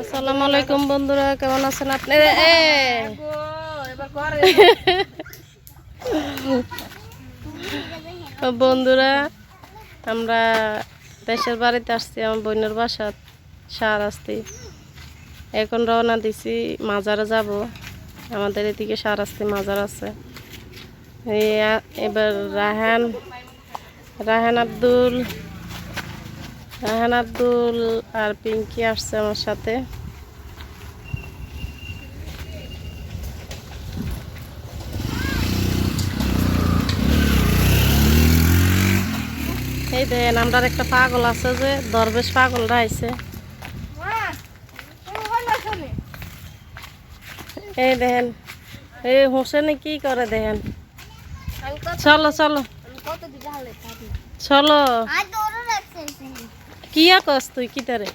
আসসালামু আলাইকুম বন্ধুরা, কেমন আছেন আপনারা? বন্ধুরা, আমরা দেশের বাড়িতে আসছি, আমার বোনের বাসা সার আসতে এখন রওনা দিছি মাজারে যাব। আমাদের এদিকে সার আসতে মাজার আছে। এবার রাহান রাহান আব্দুল রাহান আব্দুল আর পিঙ্কি আসছে আমার সাথে। এই দেন, আমরার একটা পাগল আছে যে, দরবেশ পাগলরা আইছে। এই দেখেন এই হোসেনে কি করে দেখেন চলো চলো। চলো। কি কস তুই কি তারে?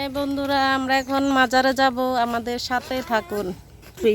এই বন্ধুরা আমরা এখন মাজারে যাব আমাদের সাথে থাকুন। Free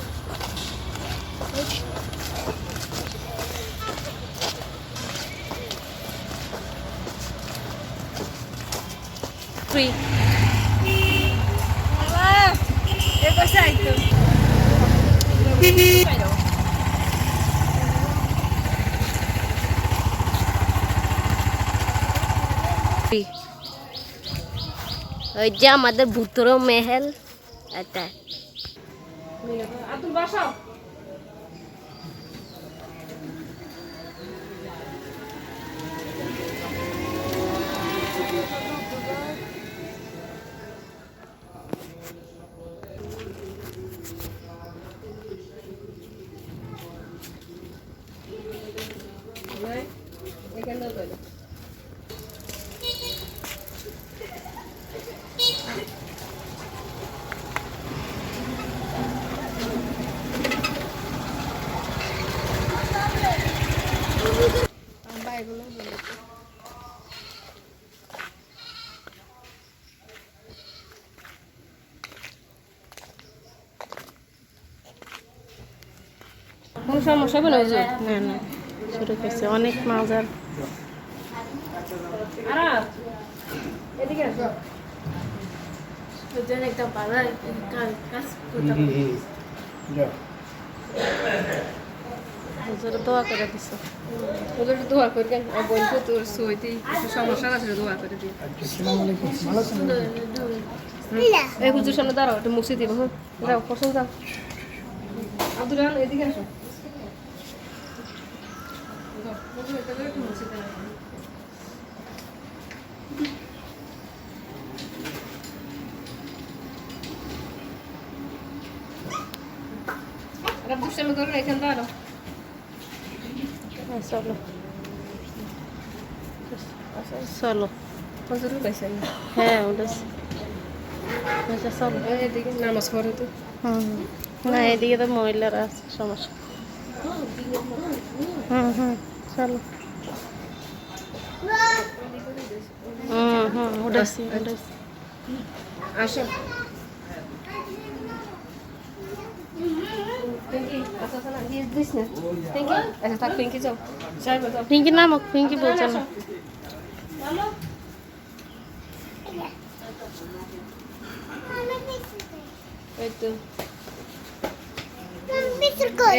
free free free free ওই যে আমাদের ভুতর মেহেল এটা। আব্দুল বাসাও। কোন সমস্যা হবে না? না না শুরু করছে অনেক মাজার। দোয়া করে দিছে। ওদের দোয়া করবেন আর বলব তোর সইতে কিছু সমস্যা আছে দোয়া করে দিই এই হুজুর সামনে দাঁড়াও একটু মুছে দিব হ্যাঁ পছন্দ যাও। আব্দুল এদিকে আসো। যাও, হুজুর, এটা করে একটু মুছে দাও। আর আব্দুল সামনে ধরো এখানে দাঁড়াও হ্যাঁ, চলো চলো হুজুর পাইছেন হ্যাঁ উঠেছে আচ্ছা চলো এদিকে নামাজ পড়ে তো হুম। না এদিকে তো মহিলারা সমস্যা হুম হুম চলো। হুম হুম আসো। পিঙ্কি আচ্ছা দিস না। পিঙ্কি আচ্ছা থাক পিঙ্কি যাও যাইবে যাও। পিঙ্কি নামক পিঙ্কি বলছে না এই তো।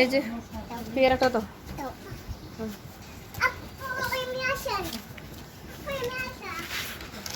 এই যে পেয়ারাটা তো আল্লাহ সব বিপদ আপদ করে দিও আল্লাহ দেখো আর একটা কইলে গেছে কোন কোথায় নানো দোকানটা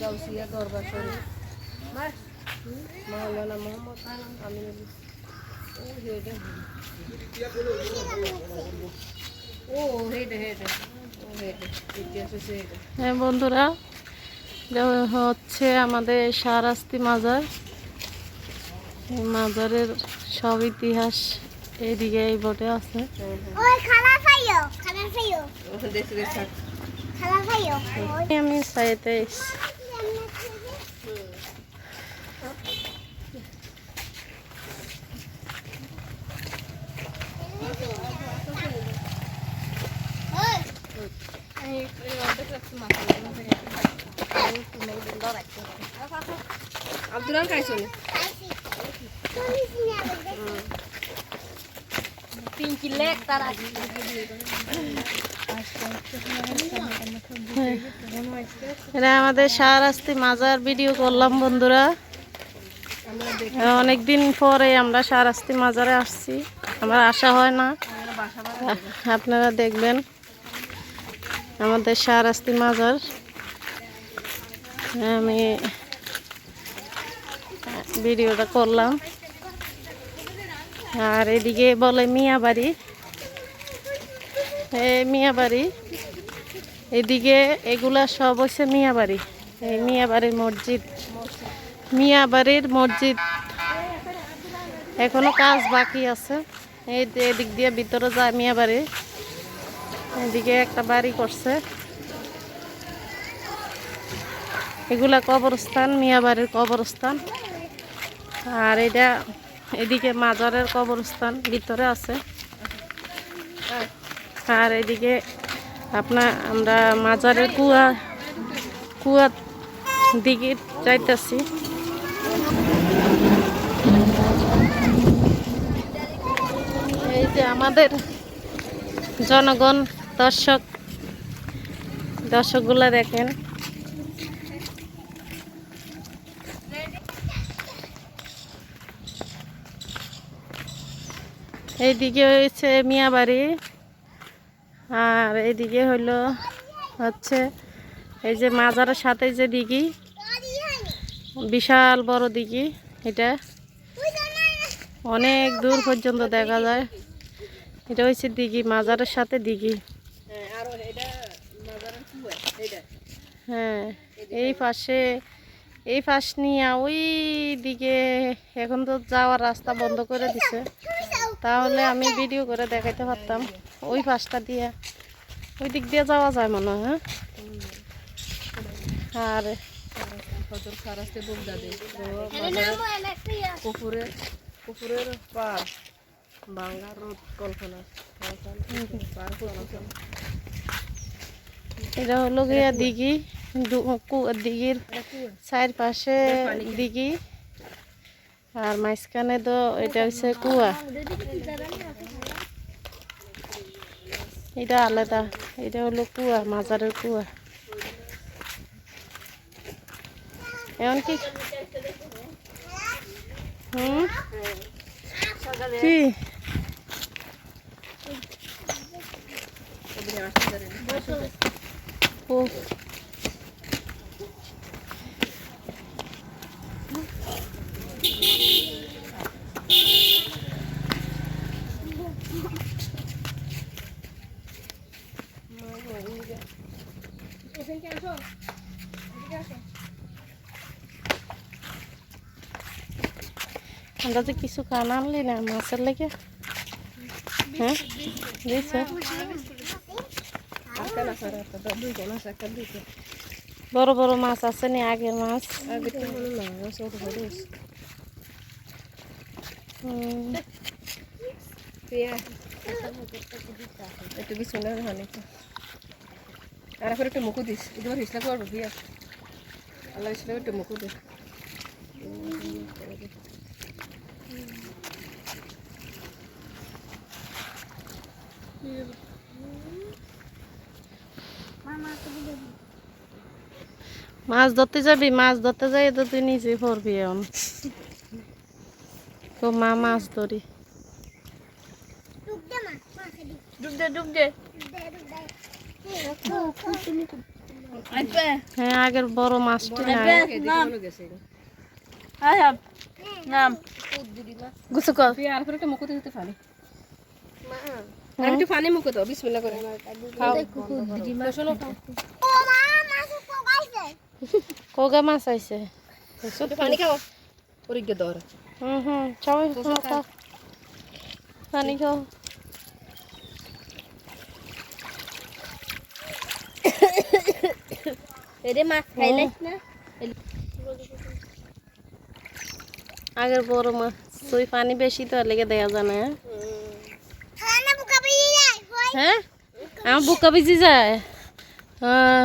গাউসিয়া দরবার শরীফ বাস মাওলানা মোহাম্মদ হেডে হ্যাঁ বন্ধুরা এটা হচ্ছে আমাদের সারাস্তি মাজার। এই মাজারের সব ইতিহাস এইদিকে এই বোটে আছে। আমি সাইতে। পিঙ্কি লেক তারা আমাদের মাজার ভিডিও করলাম বন্ধুরা। অনেক দিন পরে আমরা সারাস্তি মাজারে আসছি। আমার আশা হয় না। আপনারা দেখবেন। আমাদের সারাস্তি মাজার। আমি ভিডিওটা করলাম। আর এদিকে বলে মিয়া বাড়ি। এই মিয়া বাড়ি। এদিকে এগুলা সব হচ্ছে মিয়া বাড়ি। এই মিয়া বাড়ির মসজিদ। মিয়া বাড়ির মসজিদ। এখনও কাজ বাকি আছে। এই এদিক দিয়ে ভিতরে যায় মিয়া বাড়ি। এদিকে একটা বাড়ি করছে। এগুলা কবরস্থান, মিয়া বাড়ির কবরস্থান। আর এটা এদিকে মাজারের কবরস্থান, ভিতরে আছে। আর এদিকে আপনার আমরা মাজারের কুয়া কুয়া দিকে যাইতেছি। এই যে আমাদের জনগণ দর্শক, দর্শকগুলা দেখেন। এইদিকে হয়েছে মিয়াবাড়ি আর এদিকে হইল হচ্ছে এই যে মাজারের সাথে যে দিঘি, বিশাল বড় দিঘি এটা। অনেক দূর পর্যন্ত দেখা যায়। এটা হচ্ছে দিঘি, মাজারের সাথে দিঘি আরও এটা মাজারের কুয়া এটা হ্যাঁ এই পাশে এই পাশ নিয়ে ওই দিকে এখন তো যাওয়ার রাস্তা বন্ধ করে দিছে। তাহলে আমি ভিডিও করে দেখাইতে পারতাম। ওই পাশটা দিয়ে ওই দিক দিয়ে যাওয়া যায় মনে হয় হ্যাঁ। আর ফজর সারাস্তে বগদা দে পুকুরে পুকুরের পার বাংলা রোড কল্পনা। পার চলাচল এটা হলো গিয়া দিঘি দিঘির চার পাশে দিঘি। আর মাঝখানে তো এটা হচ্ছে কুয়া। এটা আলাদা, এটা হলো কুয়া, মাজারের কুয়া। এমন কি? হুম? কি? ও আমরা যে কিছু খানা আনলি না মাছের লেগে হ্যাঁ দিয়েছে একটা না সারা একটা দুইটা মাছ একটা দুইটা বড় বড় মাছ আছে নি আগের মাছ আগে তো মনে না ছোট ছোট আছে। হুম, পিয়া একটু বিছুনা হানি আর এখন একটু মুখু দিস এবার হিসলা করব পিয়া আল্লাহ হিসলা একটু মুখু দিস মাছ ধরতে যাবি মাছ ধরতে যাই তো তুই নিজে পড়বি এখন। তো মা মাছ ধরি। ডুব দে ডুব দে আইপে হ্যাঁ আগের বড় মাছটি নাম। গেছে কর। আর দিতে পারি। আর একটু পানি মুখে দাও বিসমিল্লাহ করে। খাও শোনো কোগা মাছ আইছে একটু পানি খাও পরে গিয়ে দর হুম হুম সবাই খাও, খাও। পানি খাও এরে মাছ খাইলাইস না আগের বড় মাছ তুই পানি বেশি তো লেগে দেয়া জানে হ্যাঁ আমার বুকা ভিজি যায় হ্যাঁ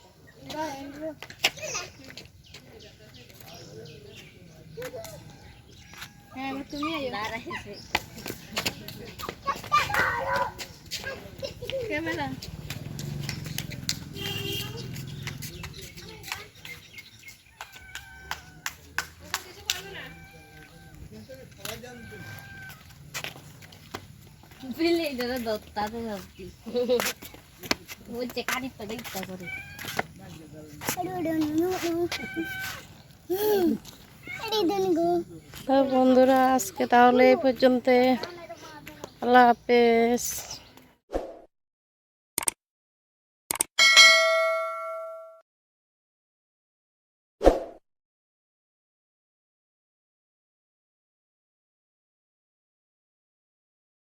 হয় আর হয় কিন্তু তুই আসতে চলে যাবি ফ্রি ওরা ফের দিকে আসো ক্যামেরা বিলে এটা দত্তাতে যাচ্ছি বলছে কারি পেলে ইচ্ছা করে তো বন্ধুরা আজকে তাহলে এই পর্যন্ত আল্লাহ হাফেজ।